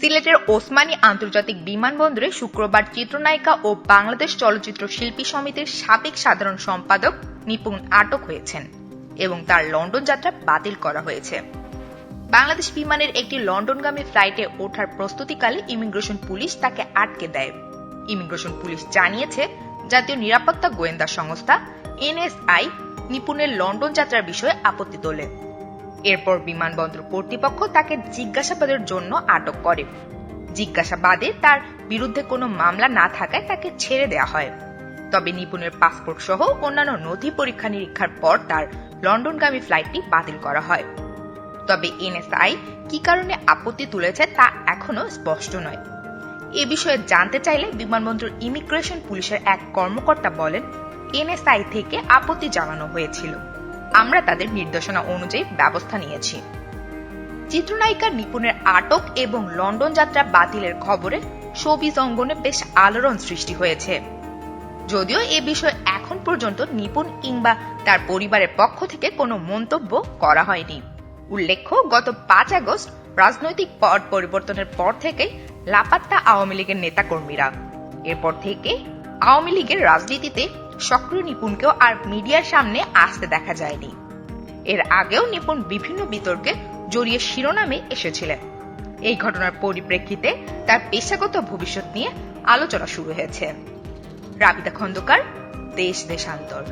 সিলেটের ওসমানী আন্তর্জাতিক বিমানবন্দরে শুক্রবার চিত্রনায়িকা ও বাংলাদেশ চলচ্চিত্র শিল্পী সমিতির সাবেক সাধারণ সম্পাদক নিপুণ আটক হয়েছেন এবং তার লন্ডন যাত্রা বাতিল করা হয়েছে। বাংলাদেশ বিমানের একটি লন্ডনগামী ফ্লাইটে ওঠার প্রস্তুতিকালে ইমিগ্রেশন পুলিশ তাকে আটকে দেয়। ইমিগ্রেশন পুলিশ জানিয়েছে, জাতীয় নিরাপত্তা গোয়েন্দা সংস্থা এনএসআই নিপুণের লন্ডন যাত্রার বিষয়ে আপত্তি তোলে। এরপর বিমানবন্দর কর্তৃপক্ষ তাকে জিজ্ঞাসাবাদের জন্য আটক করে। জিজ্ঞাসাবাদে তার বিরুদ্ধে কোনো মামলা না থাকায় তাকে ছেড়ে দেওয়া হয়। তবে নিপুণের পাসপোর্ট সহ অন্যান্য নথি পরীক্ষা নিরীক্ষার পর তার লন্ডনগামী ফ্লাইটটি বাতিল করা হয়। তবে এনএসআই কি কারণে আপত্তি তুলেছে তা এখনও স্পষ্ট নয়। এ বিষয়ে জানতে চাইলে বিমানবন্দর ইমিগ্রেশন পুলিশের এক কর্মকর্তা বলেন, এনএসআই থেকে আপত্তি জানানো হয়েছিল। আমরা তাদের নির্দেশনা অনুযায়ী ব্যবস্থা নিয়েছি। চিত্রনায়িকা নিপুণের আটক এবং লন্ডন যাত্রা বাতিলের খবরে শোবিজ অঙ্গনে বেশ আলোড়ন সৃষ্টি হয়েছে। যদিও এ বিষয়ে এখন পর্যন্ত নিপুণ কিংবা তার পরিবারের পক্ষ থেকে কোনো মন্তব্য করা হয়নি। উল্লেখ্য, গত পাঁচ আগস্ট রাজনৈতিক পট পরিবর্তনের পর থেকে লাপাত্তা আওয়ামী লীগের নেতাকর্মীরা। এরপর থেকে আওয়ামী লীগের রাজনীতিতে সক্রিয় নিপুণকেও আর মিডিয়ার সামনে আসতে দেখা যায়নি। এর আগেও নিপুণ বিভিন্ন বিতর্কে জড়িয়ে শিরোনামে এসেছিলেন। এই ঘটনার পরিপ্রেক্ষিতে তার পেশাগত ভবিষ্যৎ নিয়ে আলোচনা শুরু হয়েছে। রাবিতা খন্দকার, দেশ দেশান্তর।